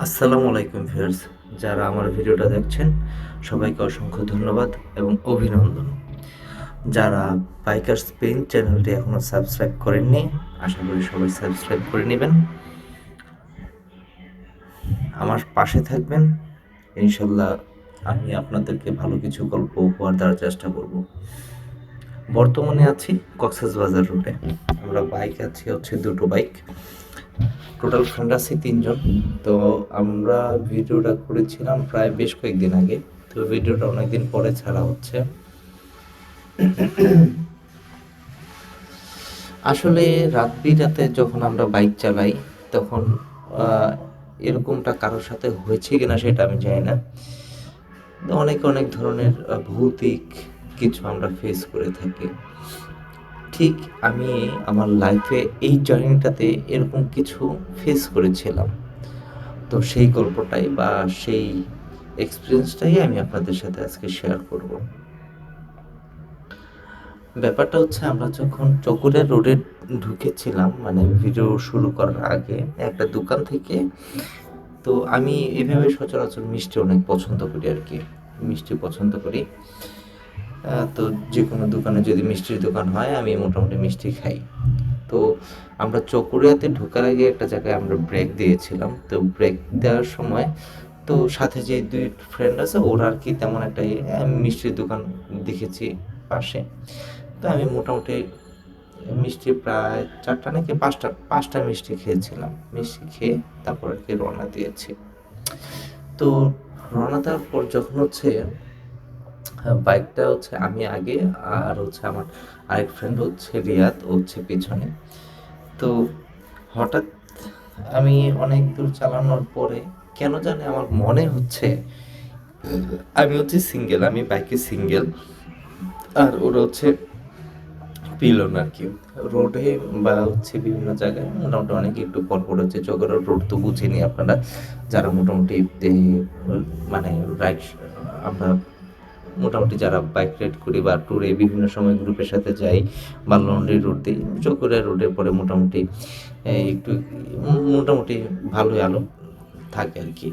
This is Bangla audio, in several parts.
আসসালামু আলাইকুম ভিউয়ার্স, যারা আমার ভিডিওটা দেখছেন, সবাইকে অসংখ্য ধন্যবাদ এবং অভিনন্দন। যারা বাইকার স্পেন চ্যানেলটি এখনও সাবস্ক্রাইব করেননি, আশা করি সবাই সাবস্ক্রাইব করে নেবেন। আমার পাশে থাকবেন, ইনশাল্লাহ আমি আপনাদেরকে ভালো কিছু গল্প উপহার দেওয়ার চেষ্টা করব। বর্তমানে আছি কক্সেস বাজার আমরা বাইক আছি হচ্ছে দুটো বাইক। টোটাল ফ্রেন্ড আছি তিনজন। তো আমরা ভিডিওটা করেছিলাম প্রায় বেশ কয়েকদিন আগে। তো ভিডিওটা অনেকদিন পরে ছাড়া হচ্ছে। আসলে রাত বিরাতে যখন আমরা বাইক চালাই, তখন এরকমটা কারোর সাথে হয়েছে কিনা সেটা আমি জানি না। অনেক অনেক ধরনের ভৌতিক কিছু আমরা ফেস করে থাকি। ঠিক আমি আমার লাইফে এই জার্নিটাতে এরকম কিছু ফেস করেছিলাম। তো সেই গল্পটাই বা সেই এক্সপিরিয়েন্সটাই আমি আপনাদের সাথে আজকে শেয়ার করব। ব্যাপারটা হচ্ছে আমরা যখন চকুরিয়া রোডে ঢুকেছিলাম মানে ভিডিও শুরু করার আগে একটা দোকান থেকে, তো আমি এভাবে সচরাচর মিষ্টি অনেক পছন্দ করি আর কি। মিষ্টি পছন্দ করি। তো যে কোনো দোকানে যদি মিষ্টির দোকান হয় আমি মোটামুটি মিষ্টি খাই। তো আমরা চকুরিয়াতে ঢোকার আগে একটা জায়গায় আমরা ব্রেক দিয়েছিলাম। তো ব্রেক দেওয়ার সময় তো সাথে যে দুই ফ্রেন্ড আছে ওরা আর কি তেমন একটা আমি মিষ্টির দোকান দেখেছি পাশে। তো আমি মোটামুটি মিষ্টি প্রায় চারটা নাকি পাঁচটা পাঁচটা মিষ্টি খেয়েছিলাম। মিষ্টি খেয়ে তারপর আর কি রওনা দিয়েছি। তো রওনা দেওয়ার পর যখন হচ্ছে হ্যাঁ, বাইকটা হচ্ছে আমি আগে আর হচ্ছে আমার আরেক ফ্রেন্ড হচ্ছে রিয়াদ হচ্ছে পিছনে। তো হঠাৎ আমি অনেক দূর চালানোর পরে কেন জানি আমার মনে হচ্ছে, আমি হচ্ছে সিঙ্গেল আমি বাইকে সিঙ্গেল আর ওরা হচ্ছে পিলন আর কি। রোডে বা হচ্ছে বিভিন্ন জায়গায় মোটামুটি অনেক একটু পর হচ্ছে চকের রোড তো বুঝিনি আপনারা, যারা মোটামুটি মানে রাইড আমরা মোটামুটি যারা বাইক রাইড করি বা ট্যুরে বিভিন্ন সময় গ্রুপের সাথে যাই বা লন্ড্রি রোড দিই চকুরিয়া রোডের পরে মোটামুটি একটু মোটামুটি ভালোই আলো থাকে আর কি।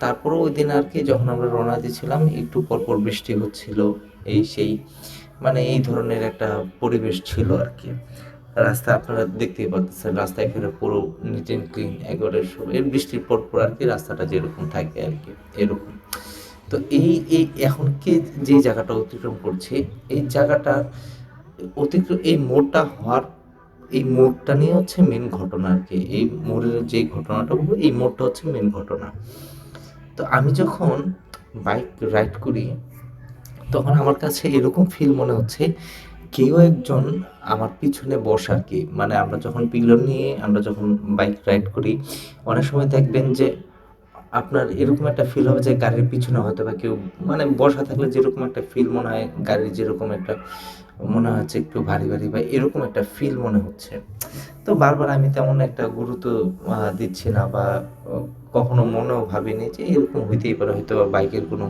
তারপরে ওই দিন আর কি যখন আমরা রওনা দিয়েছিলাম, একটু পরপর বৃষ্টি হচ্ছিল, এই সেই মানে এই ধরনের একটা পরিবেশ ছিল আর কি। রাস্তা আপনারা দেখতেই পাচ্ছেন রাস্তা এখানে পুরো নিট অ্যান্ড ক্লিন একেবারে সব- এর বৃষ্টির পর পর আর কি রাস্তাটা যেরকম থাকে আর কি, এরকম। তো এই এই এখন কে যে জায়গাটা অতিক্রম করছে, এই জায়গাটা অতিক্রম এই মোড়টা হওয়ার, এই মোড়টা নিয়ে হচ্ছে মেন ঘটনা আর কি। এই মোড়ের যে ঘটনাটা বলব, এই মোড়টা হচ্ছে মেন ঘটনা। তো আমি যখন বাইক রাইড করি, তখন আমার কাছে এরকম ফিল মনে হচ্ছে, কেউ একজন আমার পিছনে বসে আর কি। মানে আমরা যখন পিলন নিয়ে আমরা যখন বাইক রাইড করি, অনেক সময় দেখবেন যে আপনার এরকম একটা ফিল হবে যে গাড়ির পিছনে হয়তো বা কেউ মানে বসা থাকলে যেরকম একটা ফিল মনে হয়, গাড়ির যেরকম একটা মনে হচ্ছে একটু ভারী ভারী বা এরকম একটা ফিল মনে হচ্ছে। তো বারবার আমি তেমন একটা গুরুত্ব দিচ্ছি না বা কখনো মনেও ভাবিনি যে এরকম হইতেই পারে হয়তো বাইকের কোনো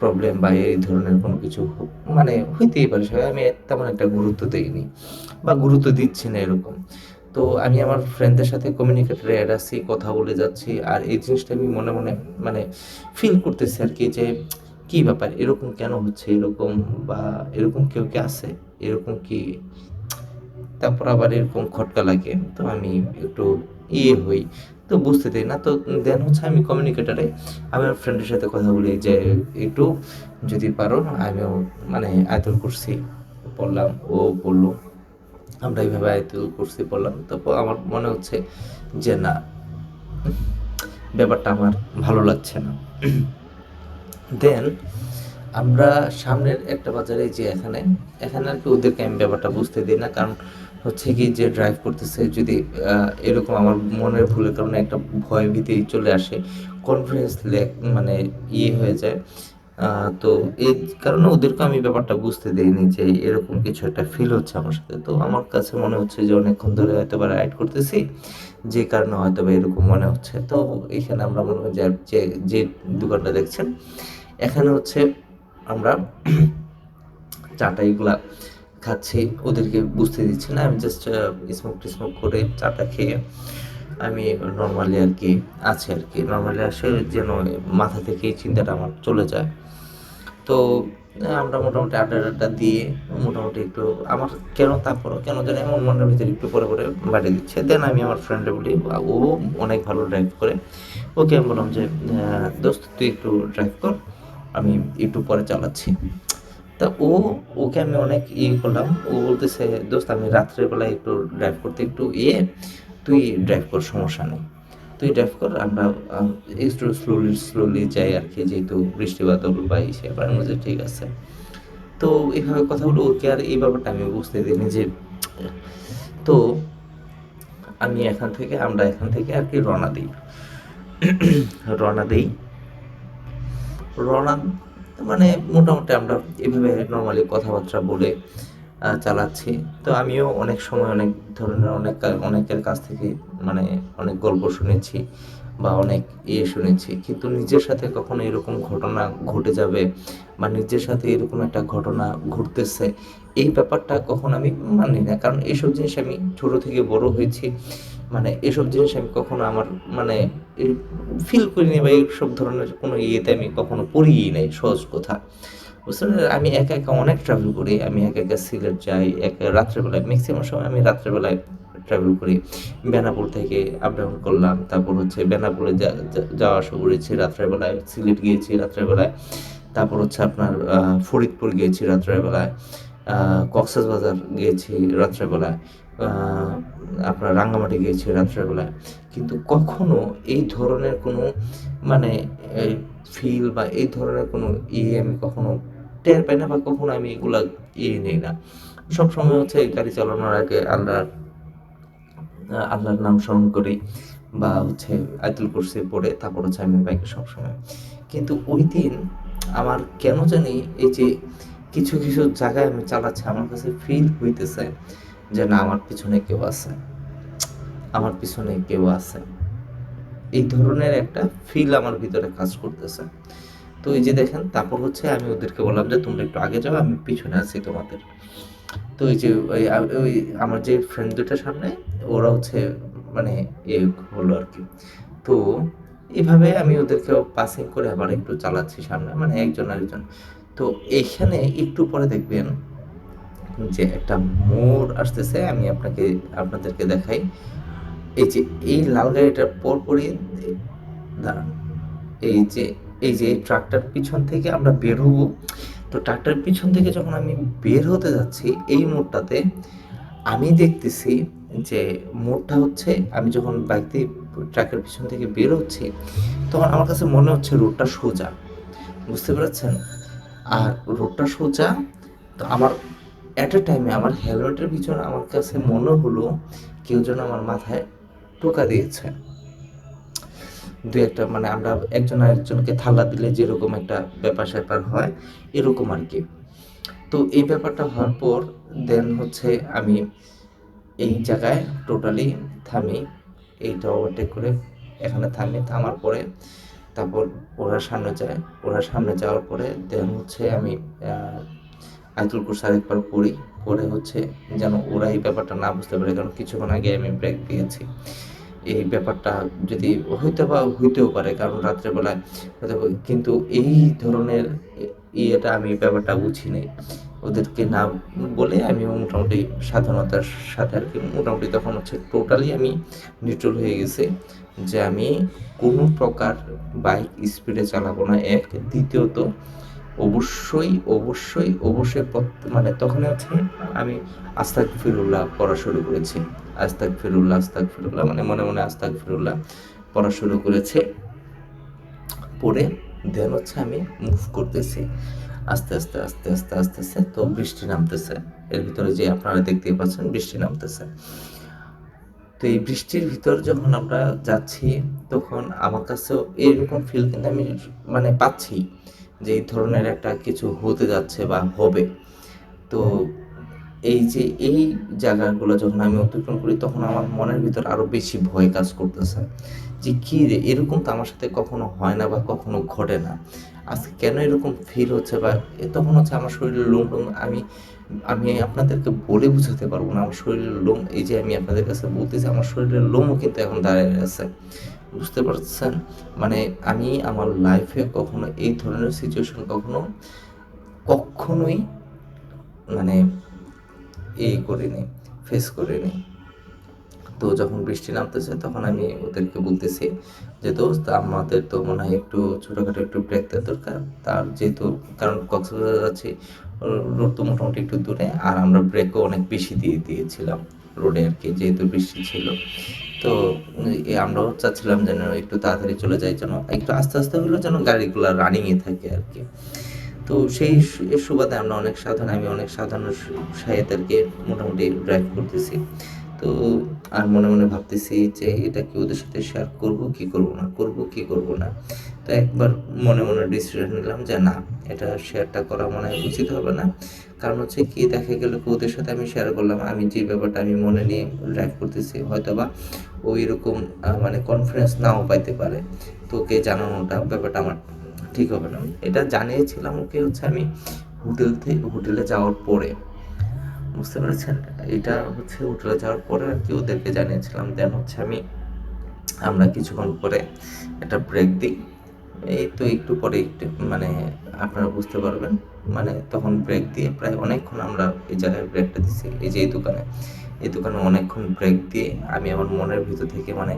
প্রবলেম বা এই ধরনের কোনো কিছু মানে হইতেই পারে সবাই আমি তেমন একটা গুরুত্ব দিইনি বা গুরুত্ব দিচ্ছি না এরকম। তো আমি আমার ফ্রেন্ডদের সাথে কমিউনিকেটরে অ্যাড আছি কথা বলে যাচ্ছি, আর এই জিনিসটা আমি মনে মনে মানে ফিল করতেছি আর কি যে, কি ব্যাপার, এরকম কেন হচ্ছে, এরকম বা এরকম কেউ কি আছে? এরকম কি? তারপর আবার এরকম খটকা লাগে, তো আমি একটু ইয়ে হই, তো বুঝতে দিই না, তো দেন হচ্ছে আমি কমিউনিকেটারে আমার ফ্রেন্ডের সাথে কথা বলি যে, একটু যদি পারো, আমিও মানে আয়তল করছি। বললাম, ও বলল আমরা এইভাবে আয়তল করছি বললাম। তো আমার মনে হচ্ছে যে না, ব্যাপারটা আমার ভালো লাগছে না। দেন আমরা সামনের একটা বাজারে যে এখানে এখানে আর কি ওদেরকে আমি ব্যাপারটা বুঝতে দিই না, কারণ হচ্ছে কি যে ড্রাইভ করতেছে, যদি এরকম আমার মনের ভুলের কারণে একটা ভয় ভীতি চলে আসে কনফিডেন্স মানে ইয়ে হয়ে যায়। তো এই কারণে ওদেরকে আমি ব্যাপারটা বুঝতে দিইনি যে এরকম কিছু একটা ফিল হচ্ছে আমার সাথে। তো আমার কাছে মনে হচ্ছে যে অনেকক্ষণ ধরে হয়তো বা রাইড করতেছি, যে কারণে হয়তো বা এরকম মনে হচ্ছে। তো এখানে আমরা মনে হয় যে যে- দোকানটা দেখছেন, এখানে হচ্ছে আমরা চাটা এগুলা খাচ্ছি। ওদেরকে বুঝতে দিচ্ছি না, আমি জাস্ট স্মোক টিসমোক করে চাটা খেয়ে আমি নর্মালি আর কি আছি আর কি। নর্মালি আসে যেন মাথা থেকে এই চিন্তাটা আমার চলে যায়। তো আমরা মোটামুটি আড্ডা আড্ডা দিয়ে মোটামুটি একটু আমার কেন তারপরও কেন জানি আমার মনের ভিতরে একটু পরে পরে বাড়ি দিচ্ছে। দেন আমি আমার ফ্রেন্ডে বলি ও অনেক ভালো ড্রাইভ করে। ওকে আমি বললাম যে দোস্ত, তুই একটু ড্রাইভ কর, আমি একটু পরে চালাচ্ছি। তা ও, ওকে আমি অনেক ইয়ে করলাম। ও বলতেছে, দোস্ত, আমি রাত্রেবেলায় একটু ড্রাইভ করতে একটু ইয়ে তুই ড্রাইভ কর, সমস্যা নেই। তুই ড্রাইভ কর, আমরা একটু স্লোলি স্লোলি যাই আর কি, যেহেতু বৃষ্টি বাদল বা এবার মধ্যে ঠিক আছে। তো এইভাবে কথা ওকে আর এই ব্যাপারটা আমি বুঝতে দিইনি যে, তো আমি এখান থেকে, আমরা এখান থেকে আর কি রওনা দিই। রওনা দিই। রওনা মানে মোটামুটি আমরা এভাবে নর্মালি কথাবার্তা বলে চালাচ্ছি। তো আমিও অনেক সময় অনেক ধরনের অনেক অনেকের কাছ থেকে মানে অনেক গল্প শুনেছি বা অনেক ইয়ে শুনেছি। কিন্তু নিজের সাথে কখনো এরকম ঘটনা ঘটে যাবে বা নিজের সাথে এরকম একটা ঘটনা ঘটতেছে, এই ব্যাপারটা কখন আমি মানি না। কারণ এইসব জিনিস আমি ছোট থেকে বড় হয়েছি মানে এসব জিনিস আমি কখনো আমার মানে ফিল করিনি বা এইসব ধরনের কোনো ইয়েতে আমি কখনো পড়িই নাই, সহজ কথা। বুঝতে? আমি একা একা অনেক ট্রাভেল করি, আমি একা একা সিলেট যাই, একা রাত্রেবেলায় ম্যাক্সিমাম সময় আমি রাত্রেবেলায় ট্রাভেল করি বেনাপুর থেকে আপ ডাউন করলাম, তারপর হচ্ছে বেনাপুরে যাওয়া আসা করেছি রাত্রেবেলায়, সিলেট গিয়েছি রাত্রেবেলায়, তারপর হচ্ছে আপনার ফরিদপুর গিয়েছি রাত্রেবেলায় কক্সবাজার গিয়েছি রাত্রেবেলায় আপনার রাঙ্গামাটি গিয়েছি রাত্রেবেলায় কিন্তু কখনো এই ধরনের কোনো মানে ফিল বা এই ধরনের কোনো ইয়ে আমি কখনো টের পাই না বা কখনো আমি এগুলা ইয়ে নেই না। সবসময় হচ্ছে গাড়ি চালানোর আগে আল্লাহর আহ, আল্লাহর নাম স্মরণ করি বা হচ্ছে আয়তুল কুরসি পড়ে তারপর হচ্ছে আমি বাইকে সবসময়। কিন্তু ওই দিন আমার কেন জানি এই যে কিছু কিছু জায়গায় আমি চালাচ্ছি আমার কাছে ফিল হইতেছে যে না আমার পিছনে কেউ আছে। আমার পিছনে কেউ আছে। এই ধরনের একটা ফিল আমার ভিতরে কাজ করতেছে। তো এই যে দেখেন, তারপর হচ্ছে আমি ওদেরকে বললাম যে, তোমরা একটু আগে যাও, আমি পিছনে আছি তোমাদের। তো এই যে ওই ওই আমার যে ফ্রেন্ড দুটার সামনে, ওরা হচ্ছে মানে এ হলো আর কি। তো এভাবে আমি ওদেরকে পাসিং করে আবার একটু চালাচ্ছি সামনে মানে একজন আরেকজন। তো এইখানে একটু পরে দেখবেন যে একটা মোড় আসতেছে, আমি আপনাকে, আপনাদেরকে দেখাই। এই যে এই লাল গাড়িটার পরপরই, দাঁড়ান, এই যে এই যে ট্রাকটার পিছন থেকে আমরা বের হব তো ট্রাকটার পিছন থেকে যখন আমি বের হতে যাচ্ছি, এই মোড়টাতে আমি দেখতেছি যে মোড়টা হচ্ছে, আমি যখন বাইক দিয়ে ট্রাকের পিছন থেকে বের হচ্ছি, তখন আমার কাছে মনে হচ্ছে রোডটা সোজা। বুঝতে পেরেছেন? আর রোডটা সোজা, তো আমার অ্যাট এ টাইমে আমার হেলমেটের পিছনে আমার কাছে মনে হলো, কেউ যেন আমার মাথায় টোকা দিয়েছে। দু একটা মানে আমরা একজন আরেকজনকে থালা দিলে যেরকম একটা ব্যাপার স্যাপার হয় এরকম আর কি তো এই ব্যাপারটা হওয়ার পর দেন হচ্ছে আমি এই জায়গায় টোটালি থামি এইটা ওভারটেক করে এখানে থামি থামার পরে তারপর ওরা সামনে যায় ওরা সামনে যাওয়ার পরে দেন হচ্ছে আমি আহ, আয়তুল কুরসি আরেকবার পড়ি পরে হচ্ছে যেন ওরা এই ব্যাপারটা না বুঝতে পারে কারণ কিছুক্ষণ আগে আমি ব্রেক দিয়েছি। এই ব্যাপারটা যদি হইতে বা হইতেও পারে, কারণ রাত্রেবেলায় কিন্তু এই ধরনের ইয়েটা আমি ব্যাপারটা বুঝি ওদেরকে না বলে আমি মোটামুটি সাধারণতার সাথে আর কি, মোটামুটি তখন হচ্ছে টোটালি আমি নিউট্রাল হয়ে গেছি যে আমি কোনো প্রকার বাইক স্পিডে চালাবো না। এক, দ্বিতীয়ত অবশ্যই অবশ্যই অবশ্যই মানে তখন হচ্ছে আমি আস্তাক ফিরুল্লাহ পড়া শুরু করেছি। আস্তাক ফিরুল্লাহ আস্তাক ফিরুল্লাহ মানে মনে মনে আস্তাক ফিরুল্লাহ পড়া শুরু করেছে। পড়ে দেন হচ্ছে আমি মুভ করতেছি। আস্তে আস্তে আস্তে আস্তে আস্তে আস্তে তো বৃষ্টি নামতেছে। এর ভিতরে যে আপনারা দেখতেই পাচ্ছেন বৃষ্টি নামতেছে। তো এই বৃষ্টির ভিতর যখন আমরা যাচ্ছি, তখন আমার কাছেও এরকম ফিল কিন্তু আমি মানে পাচ্ছি যে এই ধরনের একটা কিছু হতে যাচ্ছে বা হবে। তো এই যে এই জায়গাগুলো যখন আমি অতিক্রম করি, তখন আমার মনের ভিতর আরও বেশি ভয় কাজ করতেছে। যে কী রে, এরকম তো আমার সাথে কখনো হয় না বা কখনো ঘটে না। আজকে কেন এরকম ফিল হচ্ছে বা তখন হচ্ছে আমার শরীরের লোম টোম আমি আমি আপনাদেরকে বলে বোঝাতে পারব না। আমার শরীরের লোম, এই যে আমি আপনাদের কাছে বলতেছি, আমার শরীরের লোমও কিন্তু এখন দাঁড়িয়ে আছে। বুঝতে পারছেন? মানে আমি আমার লাইফে কখনো এই ধরনের সিচুয়েশন কখনো, কখনোই মানে এই করিনি ফেস করিনি তো যখন বৃষ্টি নামতেছে, তখন আমি ওদেরকে বলতেছি যে, দোস্ত, আমাদের তো মনে হয় একটু ছোটোখাটো একটু ব্রেক দেওয়ার দরকার। তার যেহেতু, কারণ কক্সবাজার যাচ্ছি, রোড তো মোটামুটি একটু দূরে, আর আমরা ব্রেকও অনেক বেশি দিয়ে দিয়েছিলাম রোডে আর কি যেহেতু বৃষ্টি ছিল। তো আমরাও চাচ্ছিলাম যেন একটু তাড়াতাড়ি চলে যাই, যেন একটু আস্তে আস্তে হলেও যেন গাড়িগুলো রানিংয়ে থাকে আর কি তো সেই সুবাদে আমরা অনেক সাধারণ আমি অনেক সাধারণ সাহেবদেরকে মোটামুটি ড্রাইভ করতেছি। তো আর মনে মনে ভাবতেছি যে এটা কি ওদের সাথে শেয়ার করব কি করব না করব কি করব না? তো একবার মনে মনে ডিসিশন নিলাম যে না এটা শেয়ারটা করা মনে হয় উচিত হবে না। কারণ হচ্ছে কি দেখা গেল কি ওদের সাথে আমি শেয়ার করলাম আমি যে ব্যাপারটা আমি মনে নিয়ে ড্রাইভ করতেছি হয়তো বা ওই রকম মানে কনফিডেন্স নাও পাইতে পারে। তো ওকে জানানোটা ব্যাপারটা আমার ঠিক হবে না। এটা জানিয়েছিলাম ওকে হচ্ছে আমি হোটেল থেকে হোটেলে যাওয়ার পরে। বুঝতে পেরেছেন? এটা হচ্ছে হোটেলে যাওয়ার পরে আর কি ওদেরকে জানিয়েছিলাম। দেন হচ্ছে আমি, আমরা কিছুক্ষণ পরে একটা ব্রেক দিই। এই তো একটু পরে একটু মানে আপনারা বুঝতে পারবেন। মানে তখন ব্রেক দিয়ে প্রায় অনেকক্ষণ আমরা এই জায়গায় ব্রেকটা দিছি, এই যে এই দোকানে। এই দোকানে অনেকক্ষণ ব্রেক দিয়ে আমি আমার মনের ভিতর থেকে মানে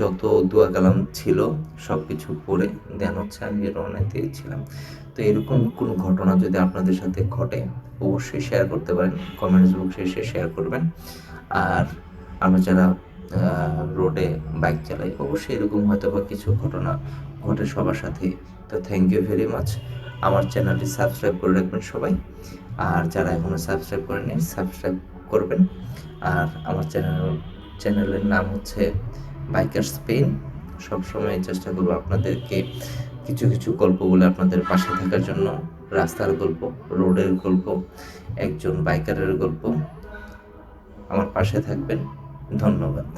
যত দোয়া কালাম ছিল সব কিছু পড়ে দেন হচ্ছে আমি রওনা দিয়েছিলাম। তো এরকম কোনো ঘটনা যদি আপনাদের সাথে ঘটে, অবশ্যই শেয়ার করতে পারেন কমেন্টস বক্সে এসে শেয়ার করবেন। আর আমরা যারা রোডে বাইক চালাই, অবশ্যই এরকম হয়তো বা কিছু ঘটনা ঘটে সবার সাথে। তো থ্যাংক ইউ ভেরি মাচ আমার চ্যানেলটি সাবস্ক্রাইব করে রাখবেন সবাই। আর যারা এখনও সাবস্ক্রাইব করেনি সাবস্ক্রাইব করবেন। আর আমার চ্যানেল চ্যানেলের নাম হচ্ছে বাইকার স্পেন সবসময় চেষ্টা করব আপনাদেরকে কিছু কিছু গল্প বলে আপনাদের পাশে থাকার জন্য। রাস্তার গল্প, রোডের গল্প, একজন বাইকারের গল্প। আমার পাশে থাকবেন। ধন্যবাদ।